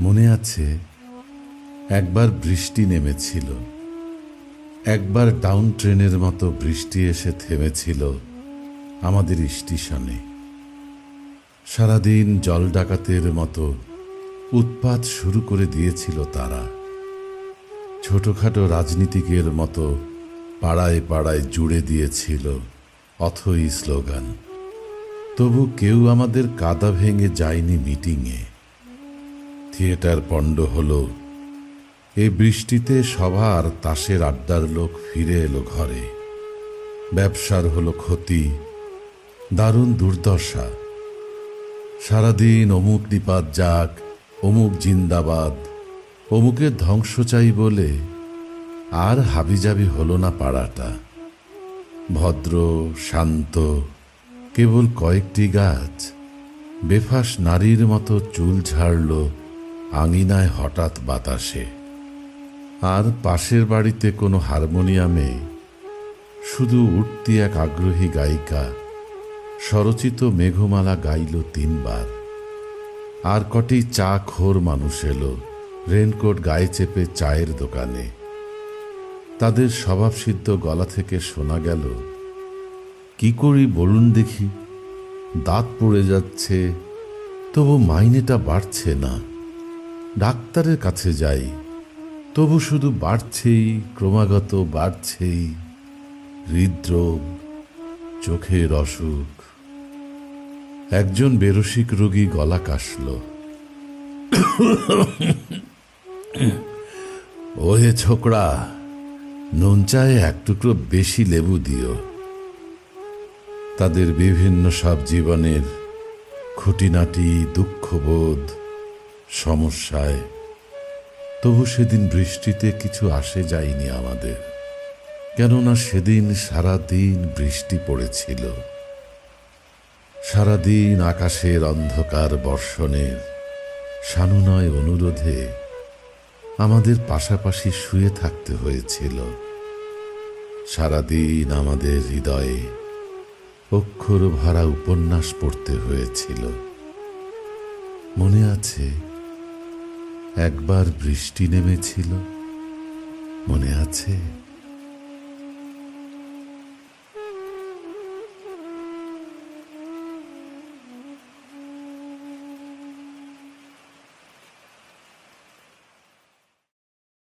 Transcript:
মনে আছে, একবার বৃষ্টি নেমেছিল। একবার ডাউন ট্রেনের মতো বৃষ্টি এসে থেমেছিল আমাদের স্টেশনে। সারাদিন জল ডাকাতের মতো উৎপাত শুরু করে দিয়েছিল তারা। ছোটখাটো রাজনীতিকের মতো পাড়ায় পাড়ায় জুড়ে দিয়েছিল অথই স্লোগান। তবু কেউ আমাদের কাদা ভেঙে যায়নি মিটিংয়ে। থিয়েটার পণ্ড হল। এই বৃষ্টিতে সবার তাসের আড্ডার লোক ফিরে এলো ঘরে। ব্যবসার হলো ক্ষতি, দারুণ দুর্দশা। সারাদিন অমুক নিপাত যাক, অমুক জিন্দাবাদ, অমুকের ধ্বংস চাই বলে আর হাবিজাবি হলো না পাড়াটা। ভদ্র, শান্ত, কেবল কয়েকটি গাছ, বেফাস নারীর মতো চুল ঝাড়ল আঙিনায় হঠাৎ বাতাসে। আর পাশের বাড়িতে কোনো হারমোনিয়ামে শুধু উঠতি এক আগ্রহী গায়িকা স্বরচিত মেঘমালা গাইল তিনবার। আর কটি চা খোর মানুষ এলো, রেনকোট গায়ে চেপে চায়ের দোকানে। তাদের স্বভাবসিদ্ধ গলা থেকে শোনা গেল, কি করি বলুন দেখি, দাঁত পড়ে যাচ্ছে, তবু মাইনেটা বাড়ছে না। ডাক্তারের কাছে যাই, তবু শুধু বাড়ছেই, ক্রমাগত বাড়ছেই, হৃদরোগ, চোখের অসুখ। একজন বেরসিক রোগী গলা কাশল। ওহে ছোকরা নুন চায়ে এক টুকরো বেশি লেবু দিও। তাদের বিভিন্ন সব জীবনের খুঁটিনাটি, দুঃখবোধ সমস্যায়। তবু সেদিন বৃষ্টিতে কিছু আসে যায়নি আমাদের, কেননা সেদিন সারা দিন বৃষ্টি পড়েছিল। সারাদিন আকাশের অন্ধকার বর্ষণের সানুনয় অনুরোধে আমাদের পাশাপাশি শুয়ে থাকতে হয়েছিল। সারাদিন আমাদের হৃদয়ে অক্ষর ভরা উপন্যাস পড়তে হয়েছিল। মনে আছে একবার বৃষ্টি নেমেছিল মনে আছে?